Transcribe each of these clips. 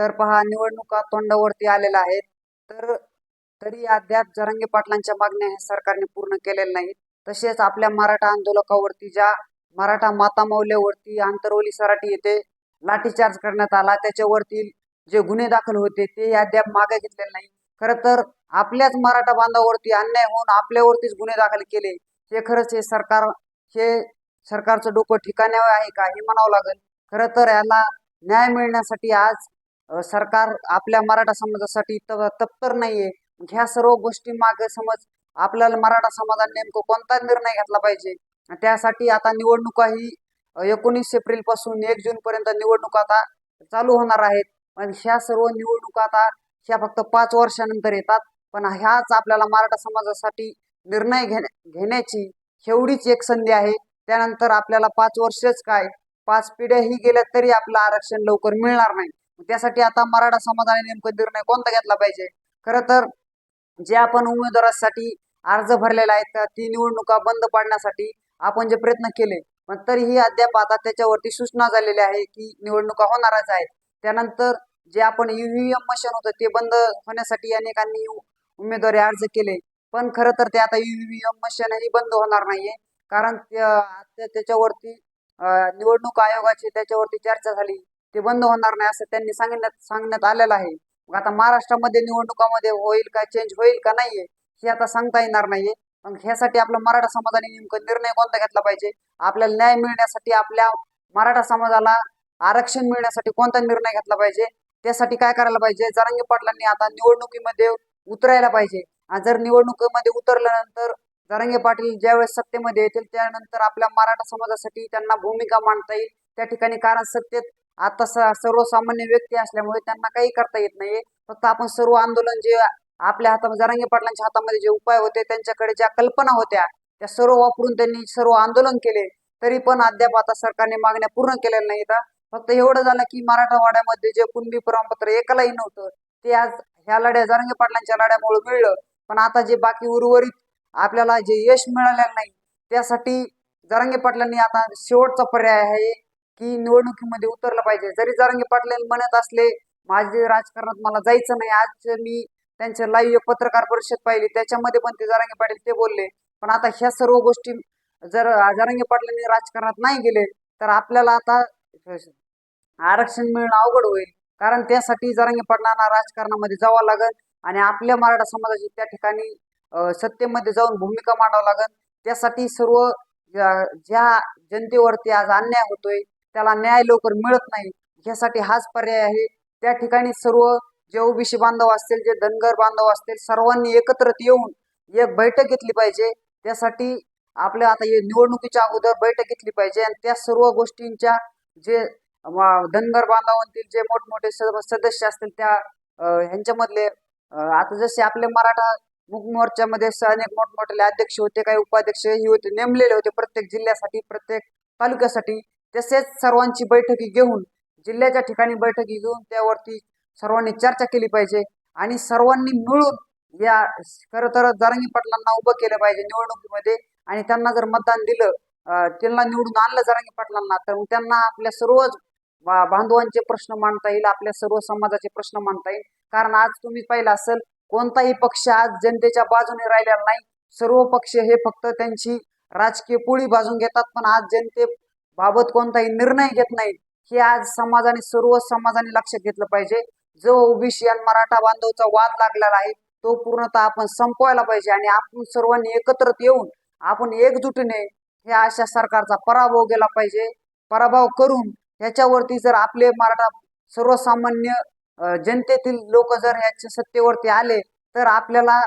तर पहा निवडणुका तोंडावरती आलेल्या आहेत. तर तरी अद्याप जरांगे पाटलांच्या मागण्या हे सरकारने पूर्ण केलेल्या नाहीत. तसेच आपल्या मराठा आंदोलकावरती ज्या मराठा मातामौल्यावरती आंतरवली सराटी येथे लाठीचार्ज करण्यात आला त्याच्यावरती जे गुन्हे दाखल होते ते अद्याप मागे घेतलेले नाही खरं तर आपल्याच मराठा बांधावरती अन्याय होऊन आपल्यावरतीच गुन्हे दाखल केले हे खरंच हे सरकार हे सरकारचं डोकं ठिकाण्यावर आहे का हे म्हणावं लागेल. खरं तर याला न्याय मिळण्यासाठी आज सरकार आपल्या मराठा समाजासाठी त- तत्पर नाहीये. म्हणजे ह्या सर्व गोष्टी मागे समज आपल्याला मराठा समाजाने नेमकं कोणता निर्णय घेतला पाहिजे? त्यासाठी आता निवडणुका ही एकोणीस एप्रिलपासून एक जून पर्यंत निवडणुका आता चालू होणार आहेत. पण ह्या सर्व निवडणुका आता ह्या फक्त पाच वर्षानंतर येतात. पण ह्याच आपल्याला मराठा समाजासाठी निर्णय घेण्या घेण्याची एवढीच एक संधी आहे. त्यानंतर आपल्याला पाच वर्षच काय? पाच पिढ्याही गेल्या तरी आपलं आरक्षण लवकर मिळणार नाही. त्यासाठी आता मराठा समाजाने नेमकं निर्णय कोणता घेतला पाहिजे? खरं तर जे आपण उमेदवारासाठी अर्ज भरलेला आहे ती निवडणुका बंद पाडण्यासाठी आपण जे प्रयत्न केले पण तरीही अद्याप आता त्याच्यावरती सूचना झालेली आहे की निवडणुका होणारच आहेत त्यानंतर जे आपण ईव्हीएम मशीन होतं ते बंद होण्यासाठी अनेकांनी उमेदवारी अर्ज केले. पण खरं तर ते आता ईव्हीएम मशीनही बंद होणार नाहीये. कारण त्याच्यावरती निवडणूक आयोगाची त्याच्यावरती चर्चा झाली. ते बंद होणार नाही असं त्यांनी सांगण्यात सांगण्यात आलेलं आहे. मग आता महाराष्ट्रामध्ये निवडणुकामध्ये होईल का चेंज होईल का नाहीये हे आता सांगता येणार नाहीये. मग ह्यासाठी आपला मराठा समाजाने नेमकं निर्णय कोणता घेतला पाहिजे? आपल्याला न्याय मिळण्यासाठी आपल्या मराठा समाजाला आरक्षण मिळण्यासाठी कोणता निर्णय घेतला पाहिजे? त्यासाठी काय करायला पाहिजे? जरंगी पाटलांनी आता निवडणुकीमध्ये उतरायला पाहिजे. आणि जर निवडणुकीमध्ये उतरल्यानंतर जरांगे पाटील ज्यावेळेस सत्तेमध्ये येतील त्यानंतर आपल्या मराठा समाजासाठी त्यांना भूमिका मांडता येईल. त्या ठिकाणी कारण सत्तेत आता सर्वसामान्य व्यक्ती असल्यामुळे त्यांना काही करता येत नाही फक्त आपण सर्व आंदोलन जे आपल्या हातात जरांगे पाटलांच्या हातामध्ये जे उपाय होते त्यांच्याकडे ज्या कल्पना होत्या त्या सर्व वापरून त्यांनी सर्व आंदोलन केले. तरी पण अद्याप आता सरकारने मागण्या पूर्ण केलेल्या नाहीत. फक्त एवढं झालं की मराठवाड्यामध्ये जे कुणबी प्रमाणपत्र एकालाही नव्हतं ते आज ह्या लढ्या जरांगे पाटलांच्या लढ्यामुळे मिळलं. पण आता जे बाकी उर्वरित आपल्याला जे यश मिळालेलं नाही त्यासाठी जरांगे पाटलांनी आता शेवटचा पर्याय आहे. की निवडणुकीमध्ये उतरलं पाहिजे. जरी जरांगे पाटील म्हणत असले माझे राजकारणात मला जायचं नाही. आज मी त्यांच्या लाईव्ह पत्रकार परिषद पाहिली. त्याच्यामध्ये पण ते जरांगे पाटील ते बोलले. पण आता ह्या सर्व गोष्टी जर जरांगे पाटलांनी राजकारणात नाही गेले तर आपल्याला आता आरक्षण मिळणं अवघड होईल. कारण त्यासाठी जरांगे पाटलांना राजकारणामध्ये जावं लागेल आणि आपल्या मराठा समाजाची त्या ठिकाणी सत्तेमध्ये जाऊन भूमिका मांडावं लागेल. त्यासाठी सर्व ज्या जनतेवरती आज अन्याय होतोय त्याला न्याय लवकर मिळत नाही. ह्यासाठी हाच पर्याय आहे. त्या ठिकाणी सर्व जे ओबीसी बांधव असतील जे धनगर बांधव असतील सर्वांनी एकत्रित येऊन एक बैठक घेतली पाहिजे. त्यासाठी आपल्या आता निवडणुकीच्या अगोदर बैठक घेतली पाहिजे आणि त्या सर्व गोष्टींच्या जे वा- धनगर बांधवांतील जे मोठमोठे सदस्य असतील त्या ह्यांच्यामधले आता जसे आपले मराठा मुख मोर्चामध्ये स- अनेक मोठमोठे अध्यक्ष होते काही उपाध्यक्ष हे होते नेमलेले होते प्रत्येक जिल्ह्यासाठी प्रत्येक तालुक्यासाठी. तसेच सर्वांची बैठकी घेऊन जिल्ह्याच्या ठिकाणी बैठकी घेऊन त्यावरती सर्वांनी चर्चा केली पाहिजे आणि सर्वांनी मिळून या खरं तर जरंगी पाटलांना उभं केलं पाहिजे निवडणुकीमध्ये. आणि त्यांना जर मतदान दिलं त्यांना निवडून आणलं जरांगी पाटलांना तर त्यांना आपल्या सर्वच बांधवांचे प्रश्न मांडता येईल आपल्या सर्व समाजाचे प्रश्न मांडता येईल. कारण आज तुम्ही पाहिलं असेल कोणताही पक्ष आज जनतेच्या बाजूने राहिलेला नाही. सर्व पक्ष हे फक्त त्यांची राजकीय पोळी बाजून घेतात पण आज जनते बाबत कोणताही निर्णय घेत नाही. हे आज समाजाने सर्व समाजाने लक्ष घेतलं पाहिजे. जो ओबीसी आणि मराठा बांधवचा वाद लागलेला आहे तो पूर्णतः आपण संपवायला पाहिजे आणि आपण सर्वांनी एकत्रित येऊन आपण एकजुटीने हे अशा सरकारचा पराभव केला पाहिजे. पराभव करून ह्याच्यावरती जर आपले मराठा सर्वसामान्य जनतेतील लोक जर ह्याच्या सत्तेवरती आले तर आपल्याला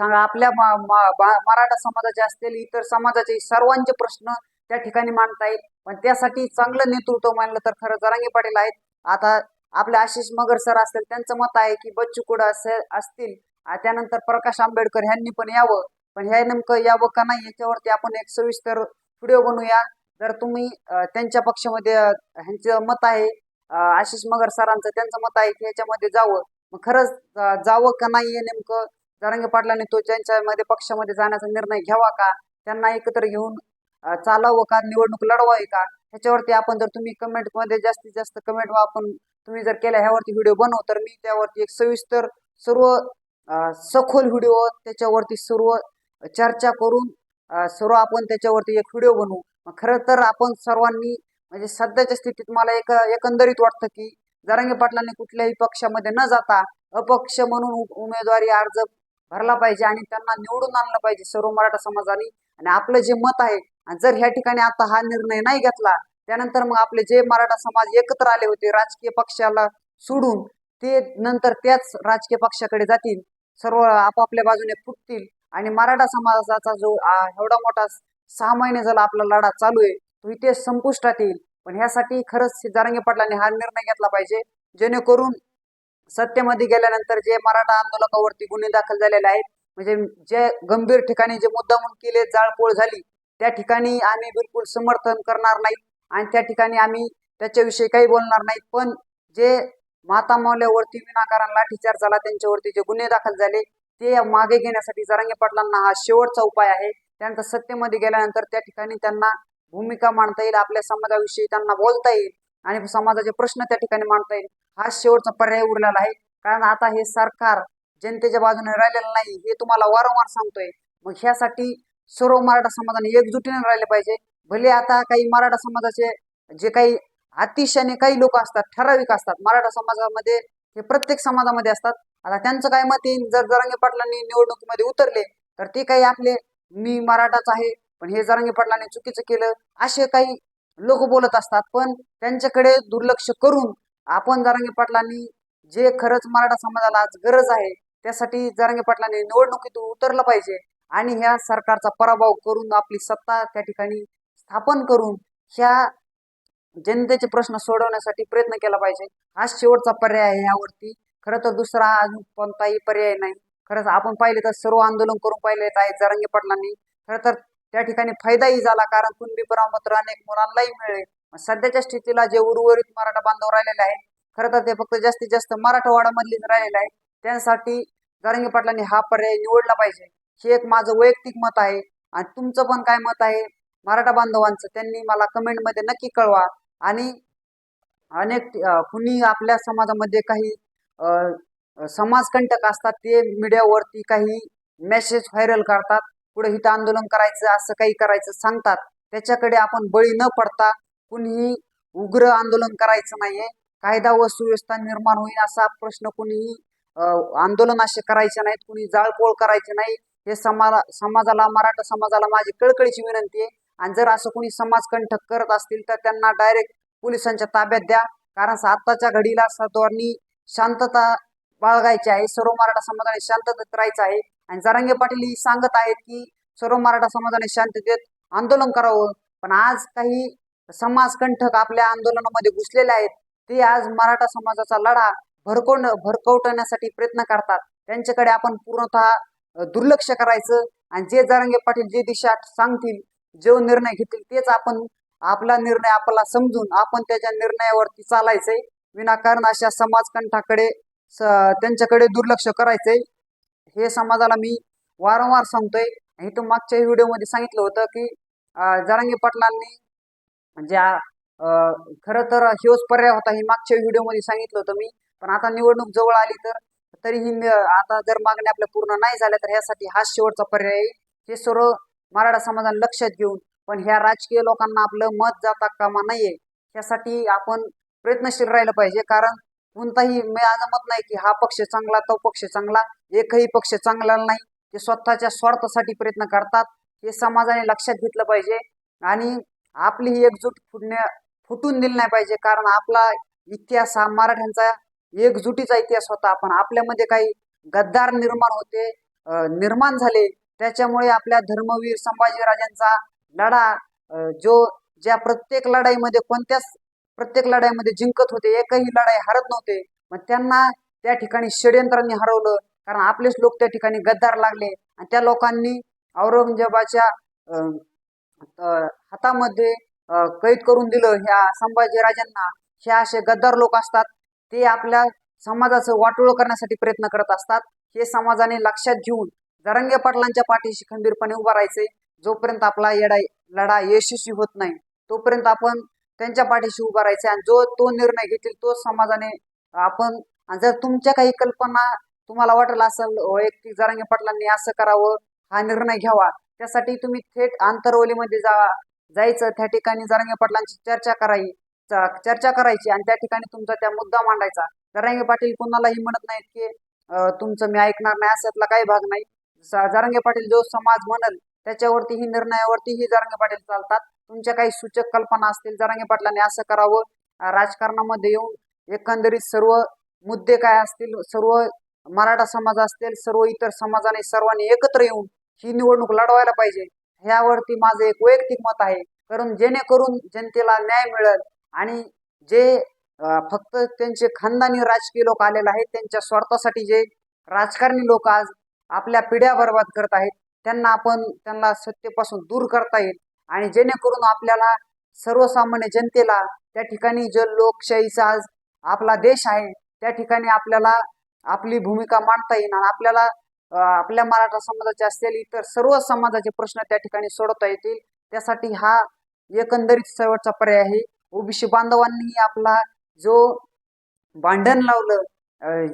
सांगा आपल्या मा- मराठा समाजाचे असतील इतर समाजाचे सर्वांचे प्रश्न त्या ठिकाणी मांडता येईल. पण त्यासाठी चांगलं नेतृत्व मानलं तर खरं जरांगे पाटील आहेत. आता आपले आशिष मगर सर असतील त्यांचं मत आहे की बच्चू कुड असे असतील. त्यानंतर प्रकाश आंबेडकर ह्यांनी पण यावं. पण ह्या नेमकं यावं का नाही याच्यावरती आपण एक सविस्तर व्हिडिओ बनवूया. जर तुम्ही त्यांच्या पक्षामध्ये ह्यांचं मत आहे आशिष मगर सरांचं त्यांचं मत आहे की ह्याच्यामध्ये जावं. मग खरंच जावं का नाही हे नेमकं जरांगे पाटलांनी तो त्यांच्यामध्ये पक्षामध्ये जाण्याचा निर्णय घ्यावा का? त्यांना एकत्र घेऊन चालावं का? निवडणूक लढवावी का? ह्याच्यावरती आपण जर तुम्ही कमेंटमध्ये जास्तीत जास्त कमेंट आपण तुम्ही जर केल्या ह्यावरती व्हिडिओ बनव तर मी त्यावरती एक सविस्तर सर्व सखोल व्हिडिओ त्याच्यावरती सर्व चर्चा करून सर्व आपण त्याच्यावरती एक व्हिडिओ बनवू. मग खरं तर आपण सर्वांनी म्हणजे सध्याच्या स्थितीत मला एक एकंदरीत वाटतं की जरांगे पाटलांनी कुठल्याही पक्षामध्ये न जाता अपक्ष म्हणून उ- उमेदवारी अर्ज भरला पाहिजे आणि त्यांना निवडून आणलं पाहिजे सर्व मराठा समाजाने. आणि आपलं जे मत आहे जर ह्या ठिकाणी आता हा निर्णय नाही घेतला त्यानंतर मग आपले जे मराठा समाज एकत्र आले होते राजकीय पक्षाला सोडून ते नंतर त्याच राजकीय पक्षाकडे जातील सर्व आपापल्या बाजूने फुटतील आणि मराठा समाजाचा जो एवढा मोठा सहा महिने झाला आपला लढा चालू आहे तो इथे संपुष्टात येईल. पण ह्यासाठी खरंच जारंगे पाटलांनी हा निर्णय घेतला पाहिजे जेणेकरून सत्तेमध्ये गेल्यानंतर जे मराठा आंदोलकावरती गुन्हे दाखल झालेले आहेत म्हणजे जे गंभीर ठिकाणी जे मुद्दा म्हणून केले जाळपोळ झाली त्या ठिकाणी आम्ही बिलकुल समर्थन करणार नाही आणि त्या ठिकाणी आम्ही त्याच्याविषयी काही बोलणार नाही. पण जे माता मौल्यावरती विनाकारण लाठीचार झाला त्यांच्यावरती जे गुन्हे दाखल झाले ते मागे घेण्यासाठी जरांगे पाटलांना हा शेवटचा उपाय आहे. त्यानंतर सत्तेमध्ये गेल्यानंतर त्या ठिकाणी त्यांना भूमिका मांडता येईल आपल्या समाजाविषयी त्यांना बोलता येईल आणि समाजाचे प्रश्न त्या ठिकाणी मांडता येईल. हा शेवटचा पर्याय उरलेला आहे. कारण आता हे सरकार जनतेच्या बाजूने राहिलेलं नाही हे तुम्हाला वारंवार सांगतोय. मग ह्यासाठी सर्व मराठा समाजाने एकजुटीने राहिले पाहिजे. भले आता काही मराठा समाजाचे जे काही अतिशयाने काही लोक असतात ठराविक असतात मराठा समाजामध्ये हे प्रत्येक समाजामध्ये असतात. आता त्यांचं काय मत येईल जर जरांगे पाटलांनी निवडणुकीमध्ये उतरले तर ते काही आपले मी मराठाच आहे पण हे जरांगे पाटलांनी चुकीचं केलं असे काही लोक बोलत असतात. पण त्यांच्याकडे दुर्लक्ष करून आपण जरांगे पाटलांनी जे खरंच मराठा समाजाला आज गरज आहे त्यासाठी जरांगे पाटलांनी निवडणुकीत उतरलं पाहिजे. आणि ह्या सरकारचा पराभव करून आपली सत्ता त्या ठिकाणी स्थापन करून ह्या जनतेचे प्रश्न सोडवण्यासाठी प्रयत्न केला पाहिजे. हा शेवटचा पर्याय आहे यावरती. खरं तर दुसरा अजून कोणताही पर्याय नाही. खरंच आपण पाहिले तर सर्व आंदोलन करून पाहिले आहेत जरांगे पाटलांनी. खरं तर त्या ठिकाणी फायदाही झाला कारण कुणबी परामत्र अनेक मुलांनाही मिळेल. सध्याच्या स्थितीला जे उर्वरित मराठा बांधव राहिलेले आहेत खरं तर ते फक्त जास्तीत जास्त मराठवाड्यामधलेच राहिलेले आहे त्यासाठी जरांगे पाटलांनी हा पर्याय निवडला पाहिजे. हे एक माझं वैयक्तिक मत आहे आणि तुमचं पण काय मत आहे? मराठा बांधवांचं त्यांनी मला कमेंटमध्ये नक्की कळवा. आणि अनेक कुणी आपल्या समाजामध्ये काही समाजकंटक असतात ते मीडियावरती काही मेसेज व्हायरल करतात. पुढे हिथं आंदोलन करायचं असं काही करायचं सांगतात. त्याच्याकडे आपण बळी न पडता कुणीही उग्र आंदोलन करायचं नाहीये. कायदा व सुव्यवस्था निर्माण होईल असा प्रश्न कुणीही आंदोलन असे करायचे नाहीत. कुणी जाळपोळ करायचे नाही. हे समाजा समाजाला मराठा समाजाला माझी कळकळीची विनंती आहे. आणि जर असं कोणी समाजकंठक करत असतील तर त्यांना डायरेक्ट पोलिसांच्या ताब्यात द्या. कारण आत्ताच्या घडीला सर्वांनी शांतता बाळगायची आहे. सर्व मराठा समाजाने शांततेत राहायचं आहे. आणि जरांगे पाटील ही सांगत आहेत की सर्व मराठा समाजाने शांततेत आंदोलन करावं. पण आज काही समाजकंठक आपल्या आंदोलनामध्ये घुसलेले आहेत. ते आज मराठा समाजाचा लढा भरकवण भरकवटण्यासाठी प्रयत्न करतात. त्यांच्याकडे आपण पूर्णतः दुर्लक्ष करायचं आणि जे जारंगे पाटील जे दिशा सांगतील जो निर्णय घेतील तेच आपण आपला निर्णय आपला समजून आपण त्याच्या निर्णयावरती चालायचंय. विनाकारण अशा समाजकंठाकडे स- त्यांच्याकडे दुर्लक्ष करायचंय. हे समाजाला मी वारंवार सांगतोय. आणि तो मागच्या व्हिडिओमध्ये सांगितलं होतं की जारंगे पाटलांनी म्हणजे खरं तर हेच पर्याय होता हे मागच्या व्हिडिओमध्ये सांगितलं होतं मी. पण आता निवडणूक जवळ आली तर तरीही मी- आता जर मागण्या आपल्या पूर्ण नाही झाल्या तर ह्यासाठी हा शेवटचा पर्याय आहे. हे सर्व मराठा समाजाने लक्षात घेऊन पण ह्या राजकीय लोकांना आपलं मत जाता कामा नाहीये यासाठी आपण प्रयत्नशील राहिलं पाहिजे. कारण कोणताही माझं मत नाही की हा पक्ष चांगला तो पक्ष चांगला एकही पक्ष चांगला नाही. ते स्वतःच्या स्वार्थासाठी प्रयत्न करतात. हे समाजाने लक्षात घेतलं पाहिजे. आणि आपली ही एकजूट फुटण्या फुटून दिली नाही पाहिजे. कारण आपला इतिहास हा मराठ्यांचा एकजुटीचा इतिहास होता. पण आपल्यामध्ये काही गद्दार निर्माण होते निर्माण झाले. त्याच्यामुळे आपल्या धर्मवीर संभाजीराजांचा लढा जो ज्या प्रत्येक लढाईमध्ये कोणत्याच प्रत्येक लढाईमध्ये जिंकत होते एकही लढाई हरत नव्हते. मग त्यांना त्या ठिकाणी षडयंत्रांनी हरवलं. कारण आपलेच लोक त्या ठिकाणी गद्दार लागले. आणि त्या लोकांनी औरंगजेबाच्या हातामध्ये कैद करून दिलं ह्या संभाजीराजांना. हे असे गद्दार लोक असतात. ते आपल्या समाजाचं वाटोळ करण्यासाठी प्रयत्न करत असतात. हे समाजाने लक्षात घेऊन जरंगे पाटलांच्या पाठीशी खंबीरपणे उभा राहायचे जोपर्यंत आपला येडा लढा यशस्वी होत नाही तोपर्यंत आपण त्यांच्या पाठीशी उभा राहायचे आणि जो तो निर्णय घेतील तो समाजाने आपण जर तुमच्या काही कल्पना तुम्हाला वाटलं असेल वैयक्तिक जरांगे पाटलांनी असं करावं हा निर्णय घ्यावा. त्यासाठी तुम्ही थेट आंतरवलीमध्ये जा जायचं. त्या ठिकाणी जरांगे पाटलांची चर्चा करावी. चर्चा करायची आणि त्या ठिकाणी तुमचा त्या मुद्दा मांडायचा. जरांगे पाटील कुणालाही म्हणत नाहीत की तुमचं मी ऐकणार नाही असातला काही भाग नाही. जारंगे जरांगे पाटील जो समाज म्हणल त्याच्यावरती ही निर्णयावरती ही जरांगे पाटील चालतात. तुमच्या काही सूचक कल्पना असतील जरांगे पाटलांनी असं करावं. राजकारणामध्ये येऊन एकंदरीत सर्व मुद्दे काय असतील सर्व मराठा समाज असतील सर्व इतर समाजाने सर्वांनी एकत्र येऊन ही निवडणूक लढवायला पाहिजे. ह्यावरती माझं एक वैयक्तिक मत आहे. कारण जेणेकरून जनतेला न्याय मिळेल आणि जे फक्त त्यांचे खानदानी राजकीय लोक आलेले आहेत त्यांच्या स्वार्थासाठी जे राजकारणी लोक आज आपल्या पिढ्या बर्बाद करत आहेत त्यांना आपण त्यांना सत्तेपासून दूर करता येईल. आणि जेणेकरून आपल्याला सर्वसामान्य जनतेला त्या ठिकाणी जो लोकशाहीचा आज आपला देश आहे त्या ठिकाणी आपल्याला आपली भूमिका मांडता येईल आणि आपल्याला आपल्या मराठा समाजाचे असतील इतर सर्व समाजाचे प्रश्न त्या ठिकाणी सोडवता येतील. त्यासाठी हा एकंदरीत शेवटचा पर्याय आहे. ओबीसी बांधवांनी आपला जो भांडण लावलं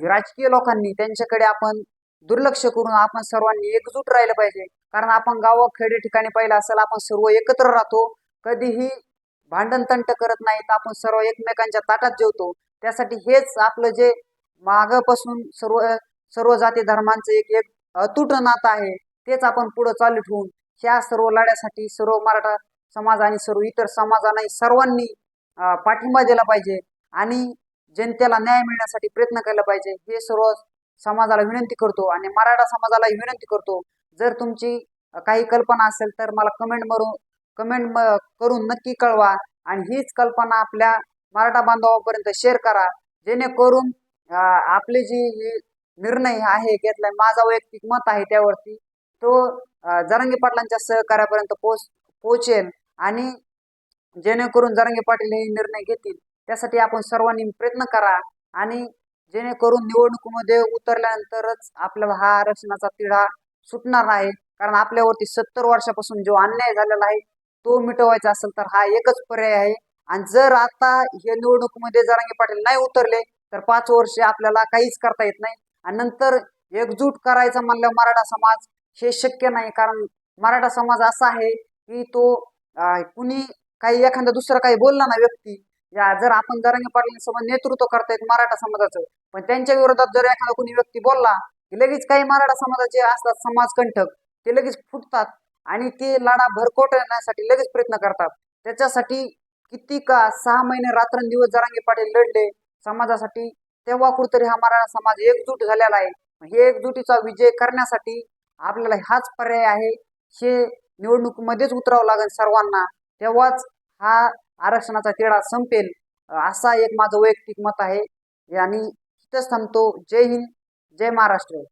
राजकीय लोकांनी त्यांच्याकडे आपण दुर्लक्ष करून आपण सर्वांनी एकजूट राहिलं पाहिजे. कारण आपण गाव खेडे ठिकाणी पाहिलं असेल आपण सर्व एकत्र राहतो. कधीही भांडण तंट करत नाहीत आपण सर्व एकमेकांच्या ताटात जेवतो. त्यासाठी हेच आपलं जे मागापासून सर्व सर्व जाती धर्मांचं एक एक अतूट नातं आहे तेच आपण पुढं चालू ठेवून ह्या सर्व लढ्यासाठी सर्व मराठा समाज आणि सर्व इतर समाजाने सर्वांनी पाठिंबा दिला पाहिजे आणि जनतेला न्याय मिळण्यासाठी प्रयत्न केला पाहिजे. हे सर्व समाजाला विनंती करतो आणि मराठा समाजालाही विनंती करतो. जर तुमची काही कल्पना असेल तर मला कमेंट मरून कमेंट करून नक्की कळवा आणि हीच कल्पना आपल्या मराठा बांधवापर्यंत शेअर करा. जेणेकरून आपले जे हे निर्णय आहे घेतलाय माझा वैयक्तिक मत आहे त्यावरती तो जरंगी पाटलांच्या सहकार्यापर्यंत पोच पोचेल आणि जेणेकरून जरांगे पाटील हे निर्णय घेतील. त्यासाठी आपण सर्वांनी प्रयत्न करा आणि जेणेकरून निवडणुकीमध्ये उतरल्यानंतरच आपल्याला हा आरक्षणाचा तिढा सुटणार नाही. कारण आपल्यावरती सत्तर वर्षापासून जो अन्याय झालेला आहे तो मिटवायचा असेल तर हा एकच पर्याय आहे. आणि जर आता हे निवडणुकीमध्ये जरांगे पाटील नाही उतरले तर पाच वर्षे आपल्याला काहीच करता येत नाही. आणि नंतर एकजूट करायचं म्हणलं मराठा समाज हे शक्य नाही. कारण मराठा समाज असा आहे की तो कुणी काही एखादा दुसरं काही बोलला ना व्यक्ती या जर आपण जरांगे पाटलांसोबत नेतृत्व करतायत मराठा समाजाचं पण त्यांच्या विरोधात जर एखादा कोणी व्यक्ती बोलला की लगेच काही मराठा समाजाचे असतात समाजकंठक ते लगेच फुटतात आणि ते लढा भरकोटण्यासाठी लगेच प्रयत्न करतात. त्याच्यासाठी किती का सहा महिने रात्रंदिवस जरांगे पाटील लढले समाजासाठी तेव्हा कुठतरी हा मराठा समाज एकजूट झालेला आहे. हे एकजुटीचा विजय करण्यासाठी आपल्याला हाच पर्याय आहे. हे निवडणुकीमध्येच उतरावं लागेल सर्वांना. तेव्हाच हा आरक्षणाचा तिढा संपेल असा एक माझं वैयक्तिक मत आहे. आणि इथंच थांबतो. जय हिंद जय महाराष्ट्र.